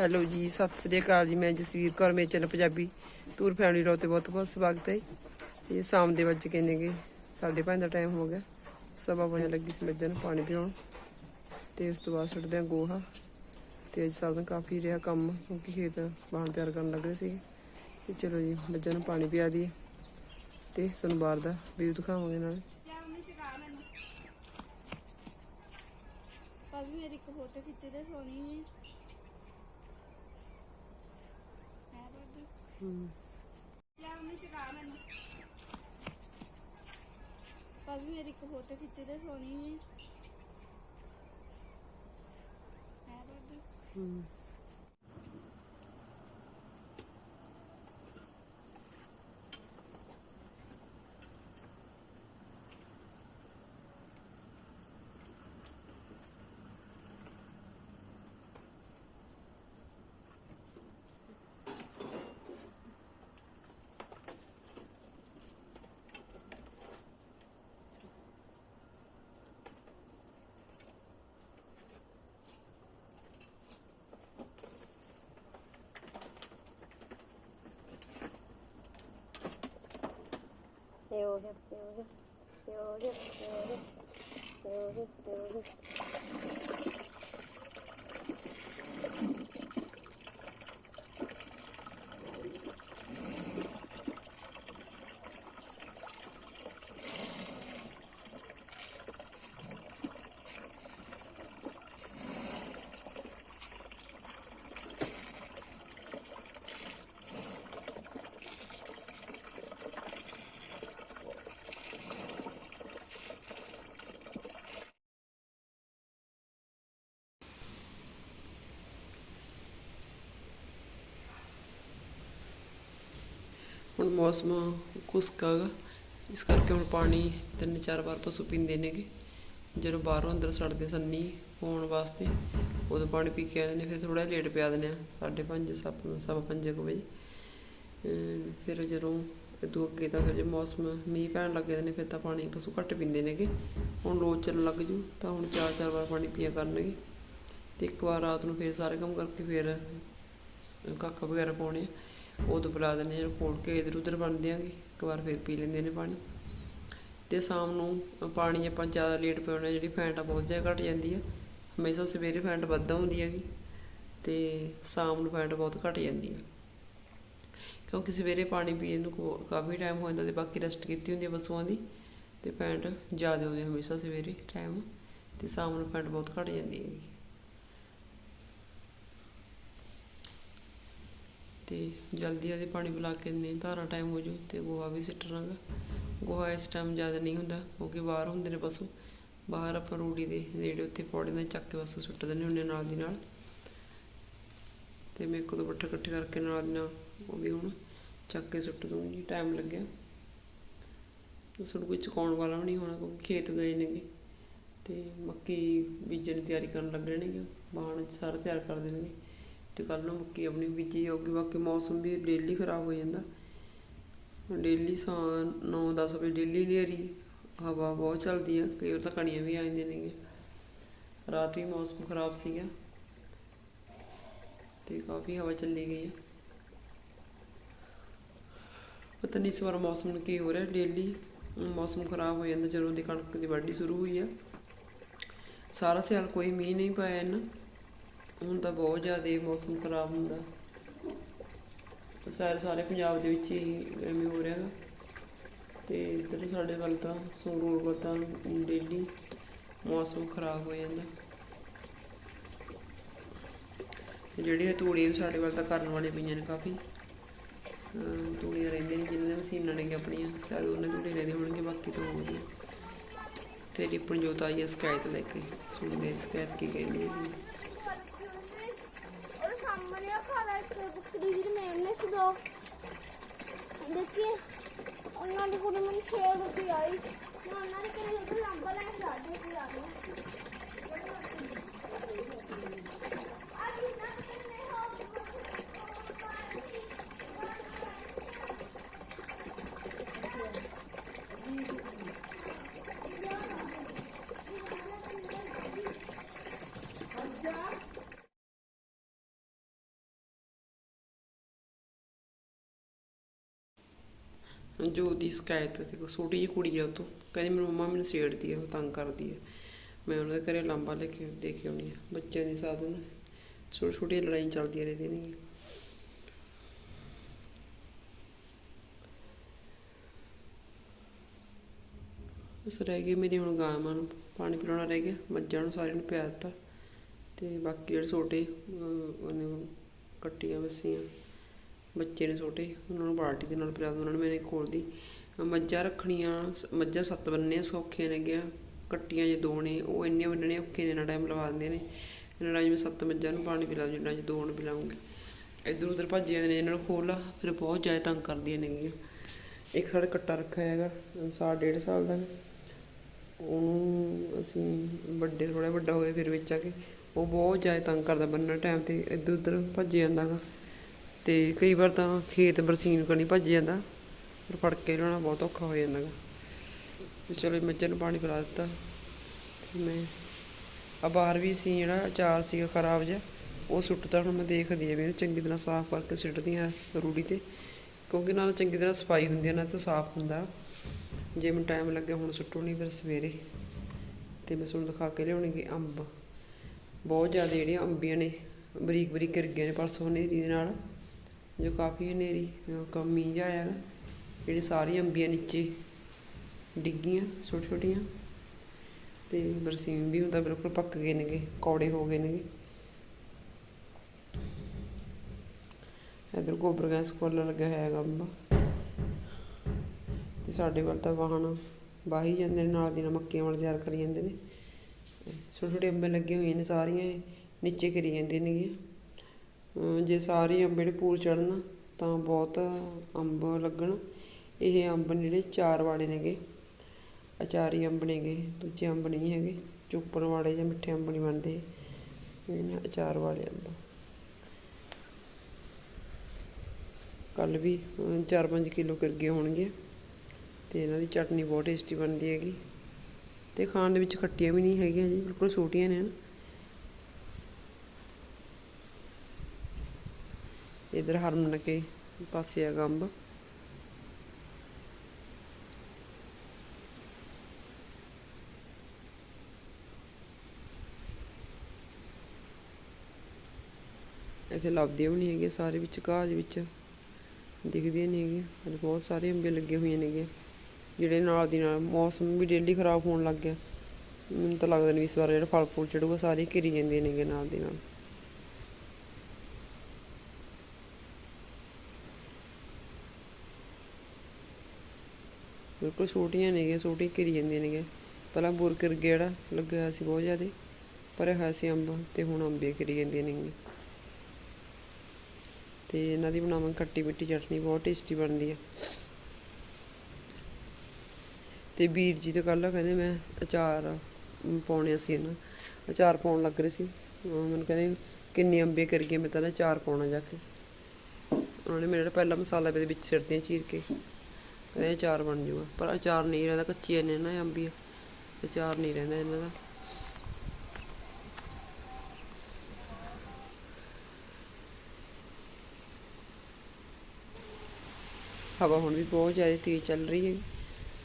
Hello ਜੀ, ਸਤਿ ਸ੍ਰੀ ਅਕਾਲ ਜੀ, ਮੈਂ ਜਸਵੀਰ ਕੌਰ, ਮੇਰੇ ਚੈਨਲ ਪੰਜਾਬੀ ਟੂਰ ਫੈਮਿਲੀ ਰੋ ਤੇ ਬਹੁਤ ਬਹੁਤ ਸਵਾਗਤ ਹੈ। ਇਹ ਸ਼ਾਮ ਦੇ ਵੱਜ ਕੇ ਨੇਗੇ, ਸਾਢੇ ਪੰਜ ਦਾ ਟਾਈਮ ਹੋ ਗਿਆ। ਸਵਾ ਵਜੇ ਲੱਗੀ ਸੀ ਮੱਝਾਂ ਨੂੰ ਪਾਣੀ ਪਿਲਾਉਣ ਤੇ ਉਸ ਤੋਂ ਬਾਅਦ ਛੱਡਦੇ ਆ ਗੋਹਾ। ਤੇ ਅੱਜ ਸਾਰਾ ਦਿਨ ਕਾਫੀ ਰਿਹਾ ਕੰਮ, ਕਿਉਂਕਿ ਖੇਤ ਬਾਹਣ ਤਿਆਰ ਕਰਨ ਲੱਗੇ ਸੀ ਤੇ ਚਲੋ ਜੀ ਮੱਝਾਂ ਨੂੰ ਪਾਣੀ ਪਿਆ ਦੀ ਤੇ ਤੁਹਾਨੂੰ ਬਾਹਰ ਦਾ ਵੀਊ ਦਿਖਾਵਾਂਗੇ ਨਾਲ। ਭਾਵੇਂ ਮੇਰੀ ਇੱਕ ਫੋਟੋ ਖਿੱਚੀ ਤੇ ਸੋਨੀ ਨੇ ਹੈ ਬਾਬੀ ਯਾ ਉਹਨੇ ਚਕਾ ਮੈਨੂੰ ਭਾਵੇਂ ਮੇਰੀ ਇੱਕ ਫੋਟੋ ਖਿੱਚੀ ਤੇ ਸੋਹਣੀ ਨੇ ਹੈ। ਬਾਬੀ 요새 요새 요새 요새 요새 요새 ਮੌਸਮ ਖੁਸ਼ਕ ਗਾ ਇਸ ਕਰਕੇ ਹੁਣ ਪਾਣੀ ਤਿੰਨ ਚਾਰ ਵਾਰ ਪਸ਼ੂ ਪੀਂਦੇ ਨੇਗੇ। ਜਦੋਂ ਬਾਹਰੋਂ ਅੰਦਰ ਸੜਦੇ ਸੰਨੀ ਹੋਣ ਵਾਸਤੇ, ਉਦੋਂ ਪਾਣੀ ਪੀ ਕੇ ਆਉਂਦੇ ਨੇ, ਫਿਰ ਥੋੜਾ ਲੇਟ ਪਿਆ ਦਿੰਦੇ ਆ 5:30 ਸੱਤ, ਸਵਾ ਪੰਜ ਕੁ ਵਜੇ। ਫਿਰ ਜਦੋਂ ਇਦੋਂ ਅੱਗੇ ਤਾਂ ਫਿਰ ਜੇ ਮੌਸਮ ਮੀਂਹ ਪੈਣ ਲੱਗ ਜਾਂਦੇ ਨੇ, ਫਿਰ ਤਾਂ ਪਾਣੀ ਪਸ਼ੂ ਘੱਟ ਪੀਂਦੇ ਨੇਗੇ। ਹੁਣ ਰੋਜ਼ ਚੱਲਣ ਲੱਗ ਜੂ, ਤਾਂ ਹੁਣ ਚਾਰ ਚਾਰ ਵਾਰ ਪਾਣੀ ਪੀਆ ਕਰਨਗੇ। ਤੇ ਇੱਕ ਵਾਰ ਰਾਤ ਨੂੰ ਫਿਰ ਸਾਰੇ ਕੰਮ ਕਰਕੇ ਫਿਰ ਕੱਖ ਵਗੈਰਾ ਪਾਉਣੇ ਆ। ਉਦੋਂ ਪਿਲਾ ਦਿੰਦੇ ਜਦੋਂ ਖੋਲ ਕੇ ਇਧਰ ਉਧਰ ਬਣ ਦਿਆਂਗੇ, ਇੱਕ ਵਾਰ ਫਿਰ ਪੀ ਲੈਂਦੇ ਨੇ ਪਾਣੀ। ਤੇ ਸ਼ਾਮ ਨੂੰ ਪਾਣੀ ਆਪਾਂ ਜ਼ਿਆਦਾ ਲੇਟ ਪਿਉਣਾ ਜਿਹੜੀ ਫੈਂਟ ਆ ਬਹੁਤ ਜ਼ਿਆਦਾ ਘਟ ਜਾਂਦੀ ਆ। ਹਮੇਸ਼ਾ ਸਵੇਰੇ ਫੈਂਟ ਵੱਧ ਹੁੰਦੀ ਹੈਗੀ ਤੇ ਸ਼ਾਮ ਨੂੰ ਫੈਂਟ ਬਹੁਤ ਘਟ ਜਾਂਦੀ ਆ। ਕਿਉਂਕਿ ਸਵੇਰੇ ਪਾਣੀ ਪੀਣ ਨੂੰ ਕੋ- ਕਾਫੀ ਟਾਈਮ ਹੋ ਜਾਂਦਾ ਤੇ ਬਾਕੀ ਰੈਸਟ ਕੀਤੀ ਹੁੰਦੀ ਆ ਪਸ਼ੂਆਂ ਦੀ। ਤੇ ਫੈਂਟ ਜ਼ਿਆਦਾ ਆਉਂਦੀ ਹਮੇਸ਼ਾ ਸਵੇਰੇ ਟਾਈਮ ਤੇ ਸ਼ਾਮ ਨੂੰ ਫੈਂਟ ਬਹੁਤ ਘਟ ਜਾਂਦੀ ਹੈਗੀ। ਤੇ ਜਲਦੀ ਜਲਦੀ ਪਾਣੀ ਪਿਲਾ ਕੇ ਨੇ ਧਾਰਾ ਟਾਈਮ ਹੋ ਜੂ ਤੇ ਗੋਹਾ ਵੀ ਸਿੱਟਣਾਗਾ ਗੋਹਾ ਇਸ ਟਾਈਮ ਜ਼ਿਆਦਾ ਨਹੀਂ ਹੁੰਦਾ, ਕਿਉਂਕਿ ਬਾਹਰ ਹੁੰਦੇ ਨੇ ਪਸ਼ੂ, ਬਾਹਰ ਆਪਾਂ ਰੂੜੀ ਦੇ ਨੇੜੇ ਉੱਤੇ ਪੌੜੇ ਨਾਲ ਚੱਕ ਕੇ ਬਸ ਸੁੱਟ ਦਿੰਦੇ ਹੁੰਦੇ ਨਾਲ ਦੀ ਨਾਲ। ਤੇ ਮੈਂ ਇੱਕ ਦੋ ਬੱਠੇ ਇਕੱਠੇ ਕਰਕੇ ਨਾਲ ਦੀ ਨਾਲ ਉਹ ਵੀ ਹੁਣ ਚੱਕ ਕੇ ਸੁੱਟ ਦੂੰਗੀ ਟਾਈਮ ਲੱਗਿਆ। ਸਾਨੂੰ ਕੋਈ ਚੁਕਾਉਣ ਵਾਲਾ ਵੀ ਨਹੀਂ ਹੋਣਾ, ਕਿਉਂਕਿ ਖੇਤ ਗਏ ਨੇਗੇ। ਤੇ ਮੱਕੀ ਬੀਜਣ ਦੀ ਤਿਆਰੀ ਕਰਨ ਲੱਗ ਰਹੇ ਨੇਗੇ, ਬਾਹਣ ਸਾਰਾ ਤਿਆਰ ਕਰ ਦੇਣਗੇ। ਅਤੇ ਕੱਲ੍ਹ ਨੂੰ ਮੱਕੀ ਆਪਣੀ ਬੀਜੀ ਜਾਊਗੀ, ਬਾਕੀ ਮੌਸਮ ਵੀ ਡੇਲੀ ਖਰਾਬ ਹੋ ਜਾਂਦਾ। ਡੇਲੀ ਸਾਂ ਨੌ ਦਸ ਵਜੇ ਡੇਲੀ ਹਨੇਰੀ, ਹਵਾ ਬਹੁਤ ਚੱਲਦੀ ਆ, ਕਈ ਵਾਰ ਤਾਂ ਕਣੀਆਂ ਵੀ ਆ ਜਾਂਦੀਆਂ ਨੇਗੀਆਂ। ਰਾਤ ਵੀ ਮੌਸਮ ਖਰਾਬ ਸੀਗਾ। ਤੇ ਕਾਫੀ ਹਵਾ ਚੱਲੀ ਗਈ ਆ। ਪਤਾ ਨਹੀਂ ਇਸ ਵਾਰ ਮੌਸਮ ਕੀ ਹੋ ਰਿਹਾ ਡੇਲੀ ਮੌਸਮ ਖਰਾਬ ਹੋ ਜਾਂਦਾ ਜਦੋਂ ਦੀ ਕਣਕ ਦੀ ਵਾਢੀ ਸ਼ੁਰੂ ਹੋਈ ਆ। ਸਾਰਾ ਸਿਆਲ ਕੋਈ ਮੀਂਹ ਨਹੀਂ ਪਾਇਆ ਇਹਨਾਂ ਹੁਣ ਤਾਂ ਬਹੁਤ ਜ਼ਿਆਦਾ ਮੌਸਮ ਖਰਾਬ ਹੁੰਦਾ। ਸਾਰੇ ਸਾਰੇ ਪੰਜਾਬ ਦੇ ਵਿੱਚ ਹੀ ਐਵੇਂ ਹੋ ਰਿਹਾ ਗਾ ਤੇ ਇੱਧਰ ਸਾਡੇ ਵੱਲ ਤਾਂ ਸੰਗਰੂਰ ਵੱਲ ਤਾਂ ਡੇਲੀ ਮੌਸਮ ਖਰਾਬ ਹੋ ਜਾਂਦਾ। ਤੇ ਤੂੜੀਆਂ ਵੀ ਸਾਡੇ ਵੱਲ ਤਾਂ ਕਰਨ ਵਾਲੇ ਪਈਆਂ ਨੇ ਕਾਫੀ। ਤੂੜੀਆਂ ਰਹਿੰਦੀਆਂ ਨੇ ਜਿਨ੍ਹਾਂ ਦੀਆਂ ਮਸ਼ੀਨਾਂ ਨੇ ਆਪਣੀਆਂ ਸਾਰੇ ਉਹਨਾਂ ਦੀ ਤੂੜੀ ਰਹਿੰਦੇ ਹੋਣਗੇ ਬਾਕੀ ਤਾਂ ਹੋ ਗਈਆਂ ਤੇ ਰਿਪਨ ਜੋਤ ਆਈ ਹੈ ਸ਼ਿਕਾਇਤ ਲੈ ਕੇ, ਸੁਣਦੇ ਸ਼ਿਕਾਇਤ ਕੀ ਕਹਿੰਦੀ ਹੈ। ਜੋ ਦੀ ਸ਼ਿਕਾਇਤ ਤੇ ਛੋਟੀ ਜਿਹੀ ਕੁੜੀ ਆ ਉਹ ਤੋਂ। ਕਹਿੰਦੀ ਮੇਰੀ ਮੰਮਾ ਮੈਨੂੰ ਛੇੜਦੀ ਆ, ਉਹ ਤੰਗ ਕਰਦੀ ਆ। ਮੈਂ ਉਹਨਾਂ ਦੇ ਘਰੇ ਲਾਂਬਾ ਲੈ ਕੇ ਦੇ ਕੇ ਆਉਣੀ ਆ, ਬੱਚਿਆਂ ਦੀ ਸਾਧਨ। ਛੋਟੀ ਛੋਟੀਆਂ ਲੜਾਈਆਂ ਚੱਲਦੀਆਂ ਰਹਿੰਦੀਆਂ ਨੇ। ਬਸ ਰਹਿ ਗਈ ਮੇਰੀ ਹੁਣ ਗਾਵਾਂ ਨੂੰ, ਪਾਣੀ ਪਿਲਾਉਣਾ ਰਹਿ ਗਿਆ, ਮੱਝਾਂ ਨੂੰ ਸਾਰਿਆਂ ਨੂੰ ਪਿਆ ਦਿੱਤਾ। ਤੇ ਬਾਕੀ ਜਿਹੜੇ ਛੋਟੇ ਉਹਨੇ ਕੱਟੀਆਂ, ਵਸੀਆਂ। ਬੱਚੇ ਨੇ ਛੋਟੇ, ਉਹਨਾਂ ਨੂੰ ਬਾਲਟੀ ਦੇ ਨਾਲ ਪਿਲਾ ਦੋ ਉਹਨਾਂ ਨੂੰ ਮੈਂ ਨਹੀਂ ਖੋਲਦੀ ਮੱਝਾਂ ਰੱਖਣੀਆਂ, ਸ- ਮੱਝਾਂ ਸੱਤ ਬੰਨਣੀਆਂ ਸੌਖੀਆਂ ਨੇਗੀਆਂ ਕੱਟੀਆਂ ਜੇ ਦੋ ਨੇ, ਉਹ ਇੰਨੀਆਂ ਬੰਨਣੀਆਂ ਔਖੇ ਨੇ ਨਾ ਟਾਈਮ ਲਵਾ ਦਿੰਦੇ ਨੇ। ਇਹਨਾਂ ਨਾਲ ਜਿਵੇਂ ਸੱਤ ਮੱਝਾਂ ਨੂੰ ਪਾਣੀ ਪਿਲਾ ਜਿੰਨਾ ਚ ਦੋ ਨੂੰ ਪਿਲਾਉਂਗੀ। ਇੱਧਰ ਉੱਧਰ ਭੱਜ ਜਾਂਦੇ ਨੇ ਇਹਨਾਂ ਨੂੰ ਖੋਲ ਲਾ, ਫਿਰ ਬਹੁਤ ਜ਼ਿਆਦਾ ਤੰਗ ਕਰਦੀਆਂ ਨੇਗੀਆਂ ਇੱਕ ਸਾਡਾ ਕੱਟਾ ਰੱਖਿਆ ਹੈਗਾ, ਸਾਲ ਡੇਢ ਸਾਲ ਦਾ। ਉਹਨੂੰ ਅਸੀਂ ਵੱਡੇ ਥੋੜਾ ਵੱਡਾ ਹੋਏ ਫਿਰ ਵਿੱਚ ਆ ਕੇ ਉਹ ਬਹੁਤ ਜ਼ਿਆਦਾ ਤੰਗ ਕਰਦਾ ਬੰਨਣ ਟਾਈਮ ਤੇ, ਇੱਧਰ ਉੱਧਰ ਭੱਜ ਜਾਂਦਾ ਗਾ। ਤੇ ਕਈ ਵਾਰ ਤਾਂ ਖੇਤ ਬਰਸੀਨ ਕਰਨੀ ਭੱਜ ਜਾਂਦਾ, ਫਿਰ ਫੜ ਕੇ ਲਿਆਉਣਾ ਬਹੁਤ ਔਖਾ ਹੋ ਜਾਂਦਾ ਗਾ। ਤੇ ਚਲੋ ਇਹ ਮੱਝਾਂ ਨੂੰ ਪਾਣੀ ਪਿਲਾ ਦਿੱਤਾ। ਮੈਂ ਆ ਬਾਹਰ ਵੀ ਸੀ ਜਿਹੜਾ ਅਚਾਰ ਸੀਗਾ ਖਰਾਬ ਜਿਹਾ, ਉਹ ਸੁੱਟਦਾ ਹੁਣ ਮੈਂ ਦੇਖਦੀ ਆ ਵੀ ਇਹਨੂੰ ਚੰਗੀ ਤਰ੍ਹਾਂ ਸਾਫ਼ ਕਰਕੇ ਸਿੱਟਦੀ ਆ ਰੂੜੀ ਤੇ। ਕਿਉਂਕਿ ਨਾਲ ਚੰਗੀ ਤਰ੍ਹਾਂ ਸਫ਼ਾਈ ਹੁੰਦੀ ਆ, ਨਾਲ ਤਾਂ ਸਾਫ਼ ਹੁੰਦਾ। ਜੇ ਮੈਨੂੰ ਟਾਈਮ ਲੱਗਿਆ, ਹੁਣ ਸੁੱਟੂ ਨਹੀਂ ਫਿਰ ਸਵੇਰੇ। ਤੇ ਮੈਂ ਤੁਹਾਨੂੰ ਦਿਖਾ ਕੇ ਲਿਆਉਣੀ ਕਿ ਅੰਬ। ਬਹੁਤ ਜ਼ਿਆਦਾ ਜਿਹੜੀਆਂ ਅੰਬੀਆਂ ਨੇ ਬਰੀਕ ਬਰੀਕ ਕਰ ਗਏ ਨੇ, ਪਰਸੋਂ ਹਨੇਰੀ ਦੇ ਨਾਲ। ਜੋ ਕਾਫੀ ਹਨੇਰੀ ਕਮੀ ਜਿਹਾ ਹੈਗਾ ਜਿਹੜੀ ਸਾਰੀਆਂ ਅੰਬੀਆਂ ਨੀਚੇ ਡਿੱਗੀਆਂ ਛੋਟੀਆਂ ਛੋਟੀਆਂ ਤੇ ਬਰਸੀਨ ਵੀ ਹੁੰਦਾ ਬਿਲਕੁਲ ਪੱਕ ਗਏ ਨੇਗੇ, ਕੌੜੇ ਹੋ ਗਏ ਨੇਗੇ। ਇਧਰ ਗੋਬਰ ਗੈਸ ਫੁੱਲ ਲੱਗਿਆ ਹੋਇਆ ਹੈਗਾ ਅੰਬ। ਤੇ ਸਾਡੇ ਵੱਲ ਤਾਂ ਵਾਹਣ ਵਾਹੀ ਜਾਂਦੇ ਨੇ, ਨਾਲ ਦੀ ਨਾਲ ਮੱਕੀਆਂ ਵਾਲ ਤਿਆਰ ਕਰੀ ਜਾਂਦੇ ਨੇ। ਛੋਟੇ ਛੋਟੇ ਅੰਬੇ ਲੱਗੇ ਹੋਏ ਨੇ, ਸਾਰੀਆਂ ਇਹ ਨੀਚੇ ਕਰੀ ਜਾਂਦੇ ਨੇਗੇ ਜੇ ਸਾਰੇ ਅੰਬ ਜਿਹੜੇ ਪੂਰ ਚੜਨ ਤਾਂ ਬਹੁਤ ਅੰਬ ਲੱਗਣ। ਇਹ ਅੰਬ ਨੇ ਜਿਹੜੇ ਚਾਰ ਵਾਲੇ ਨੇਗੇ। ਅਚਾਰੀ ਅੰਬ ਨੇਗੇ, ਦੂਜੇ ਅੰਬ ਨਹੀਂ ਹੈਗੇ। ਚੁੱਪਣ ਵਾਲੇ ਜਾਂ ਮਿੱਠੇ ਅੰਬ ਨਹੀਂ ਬਣਦੇ। ਇਹ ਅਚਾਰ ਵਾਲੇ ਅੰਬ। ਕੱਲ ਵੀ 4-5 ਕਿਲੋ ਕਰ ਗਏ ਹੋਣਗੇ। ਤੇ ਇਹਨਾਂ ਦੀ ਚਟਨੀ ਬਹੁਤ ਟੇਸਟੀ ਬਣਦੀ ਹੈਗੀ। ਤੇ ਖਾਣ ਦੇ ਵਿੱਚ ਖੱਟੀਆਂ ਵੀ ਨਹੀਂ ਹੈਗੀਆਂ ਜੀ, ਬਿਲਕੁਲ ਛੋਟੀਆਂ ਨੇ। ਇਧਰ ਹਰਮਨ ਕੇ ਪਾਸੇ ਆ ਅੰਬ ਇੱਥੇ ਲੱਭਦੀਆਂ ਵੀ ਨਹੀਂ ਹੈਗੀਆਂ ਸਾਰੇ ਵਿੱਚ ਘਾਹ ਵਿੱਚ ਦਿਖਦੀਆਂ ਨਹੀਂ ਹੈਗੀਆਂ। ਅੱਜ ਬਹੁਤ ਸਾਰੇ ਅੰਬੇ ਲੱਗੇ ਹੋਏ ਨੇਗੇ ਜਿਹੜੇ ਨਾਲ ਦੀ ਨਾਲ ਮੌਸਮ ਵੀ ਡੇਲੀ ਖਰਾਬ ਹੋਣ ਲੱਗ ਗਿਆ। ਮੈਨੂੰ ਤਾਂ ਲੱਗਦਾ ਨਹੀਂ ਇਸ ਵਾਰ ਜਿਹੜਾ ਫਲ ਫੁੱਲ ਚੜੂਗਾ, ਸਾਰੇ ਘਿਰੀ ਜਾਂਦੇ ਨੇਗੇ ਨਾਲ ਦੀ ਨਾਲ। ਬਿਲਕੁਲ ਛੋਟੀਆਂ ਨੇਗੀਆਂ ਛੋਟੀਆਂ ਘਿਰੀ ਜਾਂਦੀਆਂ ਨੇਗੀਆਂ। ਪਹਿਲਾਂ ਬੁਰ ਕਰ ਲੱਗਿਆ ਹੋਇਆ ਸੀ ਬਹੁਤ ਜ਼ਿਆਦਾ ਭਰਿਆ ਹੋਇਆ ਸੀ ਅੰਬ ਤੇ ਹੁਣ ਅੰਬੇ ਘਿਰੀ ਜਾਂਦੀਆਂ ਨੇਗੀਆਂ। ਤੇ ਇਹਨਾਂ ਦੀ ਬਣਾਵਾਂ ਖੱਟੀ ਮਿੱਠੀ ਚਟਨੀ, ਬਹੁਤ ਟੇਸਟੀ ਬਣਦੀ ਆ। ਤੇ ਵੀਰ ਜੀ ਤੇ ਕੱਲ ਕਹਿੰਦੇ ਮੈਂ ਅਚਾਰ ਪਾਉਣੇ ਸੀ ਇਹਨਾਂ, ਅਚਾਰ ਪਾਉਣ ਲੱਗ ਰਹੇ ਸੀ। ਮੈਨੂੰ ਕਹਿੰਦੇ ਕਿੰਨੇ ਅੰਬੇ ਕਰ ਗਏ ਮੈਂ ਤਾਂ ਅਚਾਰ ਪਾਉਣਾ ਜਾ ਕੇ। ਉਹਨਾਂ ਨੇ ਮੇਰੇ ਜਿਹੜਾ ਪਹਿਲਾ ਮਸਾਲਾ ਇਹਦੇ ਵਿੱਚ ਸਿਰਦੀਆਂ ਚੀਰ ਕੇ। ਕਹਿੰਦੇ ਅਚਾਰ ਬਣ ਜਾਊਗਾ ਪਰ ਅਚਾਰ ਨਹੀਂ ਰਹਿੰਦਾ ਕੱਚੀਆਂ ਨੇ ਨਾ ਅੰਬੀਆਂ ਅਚਾਰ ਨਹੀਂ ਰਹਿੰਦਾ ਇਹਨਾਂ ਦਾ। ਹਵਾ ਹੁਣ ਵੀ ਬਹੁਤ ਜ਼ਿਆਦਾ ਤੇਜ਼ ਚੱਲ ਰਹੀ ਹੈ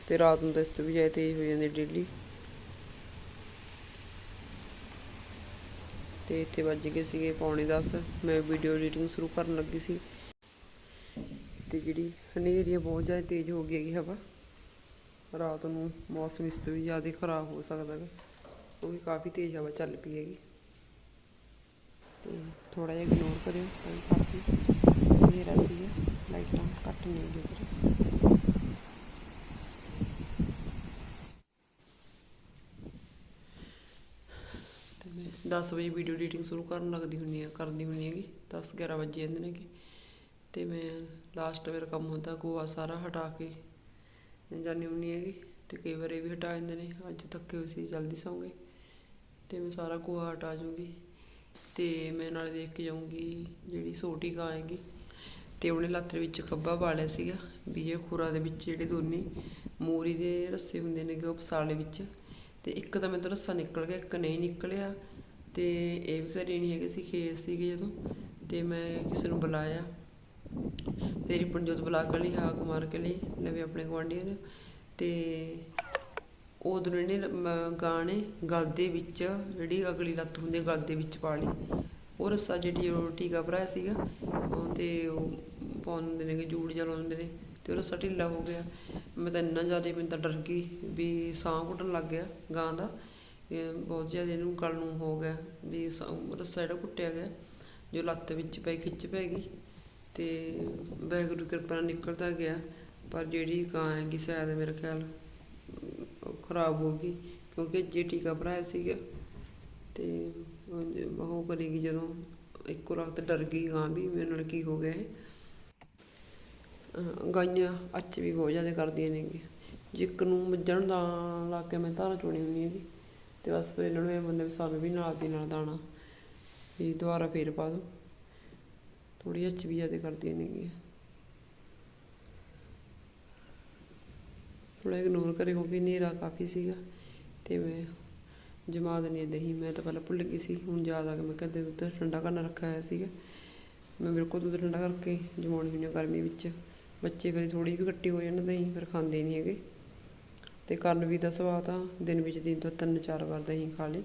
ਤੇ ਰਾਤ ਨੂੰ ਤਾਂ ਇਸ ਤੋਂ ਵੀ ਜ਼ਿਆਦਾ ਤੇਜ਼ ਹੋ ਜਾਂਦੀ ਡੇਲੀ। ਤੇ ਇੱਥੇ ਵੱਜ ਗਏ ਸੀਗੇ ਪੌਣੇ 10 ਮੈਂ ਵੀਡੀਓ ਐਡੀਟਿੰਗ ਸ਼ੁਰੂ ਕਰਨ ਲੱਗੀ ਸੀ। ਤੇ ਜਿਹੜੀ ਹਨੇਰੀ ਹੈ ਬਹੁਤ ਜ਼ਿਆਦਾ ਤੇਜ਼ ਹੋ ਗਈ ਹੈਗੀ ਹਵਾ। ਰਾਤ ਨੂੰ ਮੌਸਮ ਇਸ ਤੋਂ ਵੀ ਜ਼ਿਆਦਾ ਖਰਾਬ ਹੋ ਸਕਦਾ ਹੈ ਕਿਉਂਕਿ ਕਾਫੀ ਤੇਜ਼ ਹਵਾ ਚੱਲ ਪਈ ਹੈਗੀ। ਤੇ ਥੋੜਾ ਜਿਹਾ ਇਗਨੋਰ ਕਰਿਓ ਕਿਉਂਕਿ ਕਾਫੀ ਹਨੇਰਾ ਸੀਗਾ, ਲਾਈਟਾਂ ਘੱਟ ਨਹੀਂ ਹੈਗੀਆਂ ਤੇ ਮੈਂ 10 ਵਜੇ ਵੀਡੀਓ ਐਡੀਟਿੰਗ ਸ਼ੁਰੂ ਕਰਨ ਲੱਗਦੀ ਹੁੰਦੀ ਆ ਕਰਦੀ ਹੁੰਦੀ ਹੈਗੀ 10 11 ਵਜੇ ਜਾਂਦੇ ਨੇ ਕਿ ਤੇ ਮੈਂ ਲਾਸਟ ਮੇਰਾ ਕੰਮ ਹੁੰਦਾ ਗੋਆ ਸਾਰਾ ਹਟਾ ਕੇ ਜਾਣੀ ਹੁੰਦੀ ਹੈਗੀ, ਤੇ ਕਈ ਵਾਰ ਇਹ ਵੀ ਹਟਾ ਜਾਂਦੇ ਨੇ, ਅੱਜ ਥੱਕੇ ਹੋਏ ਸੀ, ਜਲਦੀ ਸੌਂ ਤੇ ਮੈਂ ਸਾਰਾ ਗੋਹਾ ਹਟਾ ਜੂੰਗੀ ਤੇ ਮੈਂ ਨਾਲ ਦੇਖ ਕੇ ਜਾਊਂਗੀ ਜਿਹੜੀ ਸੋਟੀ ਗਾਂ ਹੈਗੀ ਤੇ ਉਹਨੇ ਲੱਤ ਵਿੱਚ ਖੱਬਾ ਪਾ ਲਿਆ ਸੀਗਾ, ਵੀ ਇਹ ਖੁਰਾ ਦੇ ਵਿੱਚ ਜਿਹੜੇ ਦੋਨੇ ਮੋਰੀ ਦੇ ਰੱਸੇ ਹੁੰਦੇ ਨੇਗੇ ਉਹ ਪਸਾਲੇ ਵਿੱਚ, ਤੇ ਇੱਕ ਤਾਂ ਮੈਨੂੰ ਰੱਸਾ ਨਿਕਲ ਗਿਆ, ਇੱਕ ਨਹੀਂ ਨਿਕਲਿਆ, ਤੇ ਇਹ ਵੀ ਘਰੇ ਨਹੀਂ ਹੈਗੇ ਸੀ, ਖੇਤ ਸੀਗੇ ਜਦੋਂ, ਤੇ ਮੈਂ ਕਿਸੇ ਨੂੰ ਬੁਲਾਇਆ ਤੇਰੀ ਪੰਜੋਤ ਬੁਲਾ ਕੇ ਲਈ ਹਾਕ ਮਾਰ ਕੇ ਲਈ ਲਵੇ ਆਪਣੇ ਗੁਆਂਢੀਆਂ ਦੇ। ਤੇ ਉਦੋਂ ਇਹਨੇ ਮ- ਗਾਂ ਨੇ ਗਲ ਦੇ ਵਿੱਚ, ਜਿਹੜੀ ਅਗਲੀ ਲੱਤ ਹੁੰਦੀ ਹੈ ਗਲ ਦੇ ਵਿੱਚ ਪਾ ਲਈ। ਉਹ ਰੱਸਾ ਜਿਹੜੀ ਉਹ ਟੀਕਾ ਭਰਾਇਆ ਸੀਗਾ। ਉਹ ਤੇ ਉਹ ਪਾਉਣ ਹੁੰਦੇ ਨੇ ਜੂੜ ਜਿਹਾ ਲਾਉਂਦੇ ਨੇ, ਤੇ ਉਹ ਰੱਸਾ ਢਿੱਲਾ ਹੋ ਗਿਆ। ਮੈਂ ਤਾਂ ਇੰਨਾ ਜ਼ਿਆਦਾ, ਮੈਨੂੰ ਤਾਂ ਡਰ ਗਈ ਵੀ ਸਾਹ ਘੁੱਟਣ ਲੱਗ ਗਿਆ ਗਾਂ ਦਾ। ਬਹੁਤ ਜ਼ਿਆਦਾ ਇਹਨੂੰ ਗਲ ਨੂੰ ਹੋ ਗਿਆ ਵੀ ਸਾਹ- ਰੱਸਾ ਜਿਹੜਾ ਘੁੱਟਿਆ ਗਿਆ, ਜੋ ਲੱਤ ਵਿੱਚ ਪਈ, ਖਿੱਚ ਪੈ ਗਈ। ਅਤੇ ਵਾਹਿਗੁਰੂ ਕਿਰਪਾ ਨਾਲ ਨਿਕਲਦਾ ਗਿਆ, ਪਰ ਜਿਹੜੀ ਗਾਂ ਹੈਗੀ ਸ਼ਾਇਦ ਮੇਰਾ ਖਿਆਲ ਖਰਾਬ ਹੋ ਗਈ, ਕਿਉਂਕਿ ਜੇ ਟੀਕਾ ਭਰਾਇਆ ਸੀਗਾ ਤੇ ਉਹ- ਕਰੇਗੀ ਜਦੋਂ ਇੱਕੋ ਵਕਤ ਡਰ ਗਈ ਗਾਂ ਵੀ, ਮੇਰੇ ਨਾਲ ਕੀ ਹੋ ਗਿਆ ਇਹ। ਗਾਈਆਂ ਅੱਛ ਵੀ ਬਹੁਤ ਜ਼ਿਆਦਾ ਕਰਦੀਆਂ ਨੇਗੀਆਂ ਜਿੱਕ ਨੂੰ ਮੱਝਣ ਦਾ ਲਾ ਕੇ ਮੈਂ ਧਾਰਾਂ ਚੋਣੀ ਹੁੰਦੀ ਹੈਗੀ, ਤੇ ਬਸ ਫਿਰ ਇਹਨਾਂ ਨੂੰ ਇਹ ਬੰਦੇ ਵੀ ਸਾਨੂੰ ਵੀ ਨਾਲ ਦੀ ਨਾਲ ਦਾਣਾ, ਵੀ ਦੁਬਾਰਾ ਫੇਰ ਪਾ ਦੋ। ਥੋੜੀ ਅੱਚ ਵੀ ਜ਼ਿਆਦਾ ਕਰਦੀਆਂ ਨੇਗੀਆਂ ਥੋੜਾ ਇਗਨੋਰ ਕਰੇ ਕਿਉਂਕਿ ਹਨੇਰਾ ਕਾਫੀ ਸੀਗਾ ਤੇ ਮੈਂ ਜਮਾ ਦਨੀ ਦਹੀਂ ਮੈਂ ਤਾਂ ਪਹਿਲਾਂ ਭੁੱਲ ਗਈ ਸੀ, ਹੁਣ ਯਾਦ ਆ ਗਿਆ ਮੈਂ ਕਦੇ ਦੁੱਧ ਠੰਡਾ ਕਰਨਾ ਰੱਖਿਆ ਹੋਇਆ ਸੀਗਾ। ਮੈਂ ਬਿਲਕੁਲ ਦੁੱਧ ਠੰਡਾ ਕਰਕੇ ਜਮਾਉਣੀ ਹੁੰਦੀ ਗਰਮੀ ਵਿੱਚ। ਬੱਚੇ ਫਿਰ ਥੋੜੀ ਵੀ ਖੱਟੀ ਹੋ ਜਾਣ ਦਹੀਂ, ਫਿਰ ਖਾਂਦੇ ਨਹੀਂ ਹੈਗੇ। ਤੇ ਕਰਨ ਵੀ ਦਾ ਸੁਭਾਅ ਤਾਂ ਦਿਨ ਵਿੱਚ ਦਿਨ ਤੋਂ ਤਿੰਨ ਚਾਰ ਵਾਰ ਦਹੀਂ ਖਾ ਲੇ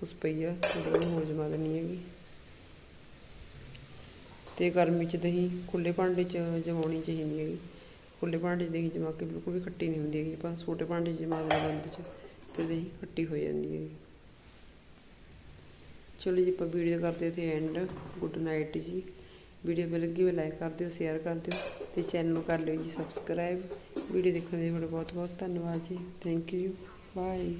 ਕੁਛ ਪਈ ਆ ਉਹਦੇ ਹੋ ਜਮਾ ਦੇਣੀ ਹੈਗੀ। ਤੇ ਗਰਮੀ ਚ ਦਹੀਂ ਖੁੱਲੇ ਭਾਂਡੇ ਚ ਜਮਾਉਣੀ ਚਾਹੀਦੀ ਹੈਗੀ। ਖੁੱਲੇ ਭਾਂਡੇ 'ਚ ਦਹੀਂ ਜਮਾ ਕੇ ਬਿਲਕੁਲ ਵੀ ਖੱਟੀ ਨਹੀਂ ਹੁੰਦੀ ਹੈਗੀ। ਆਪਾਂ ਛੋਟੇ ਭਾਂਡੇ 'ਚ ਜਮਾ ਦੇਣਾ ਬੰਦ ਚ ਫਿਰ ਦਹੀਂ ਖੱਟੀ ਹੋ ਜਾਂਦੀ ਹੈਗੀ। ਚਲੋ ਜੀ, ਆਪਾਂ ਵੀਡੀਓ ਕਰਦੇ ਤੇ and good night ji. Video ਵਧੀਆ ਲੱਗੀ ਹੋਵੇ ਲਾਈਕ ਕਰ ਦਿਓ ਸ਼ੇਅਰ ਕਰ ਦਿਓ ਤੇ ਚੈਨਲ ਨੂੰ ਕਰ ਲਿਓ ਜੀ ਸਬਸਕ੍ਰਾਈਬ ਵੀਡੀਓ ਦੇਖਣ ਲਈ ਤੁਹਾਡਾ ਬਹੁਤ ਬਹੁਤ ਧੰਨਵਾਦ ਜੀ। Thank you bye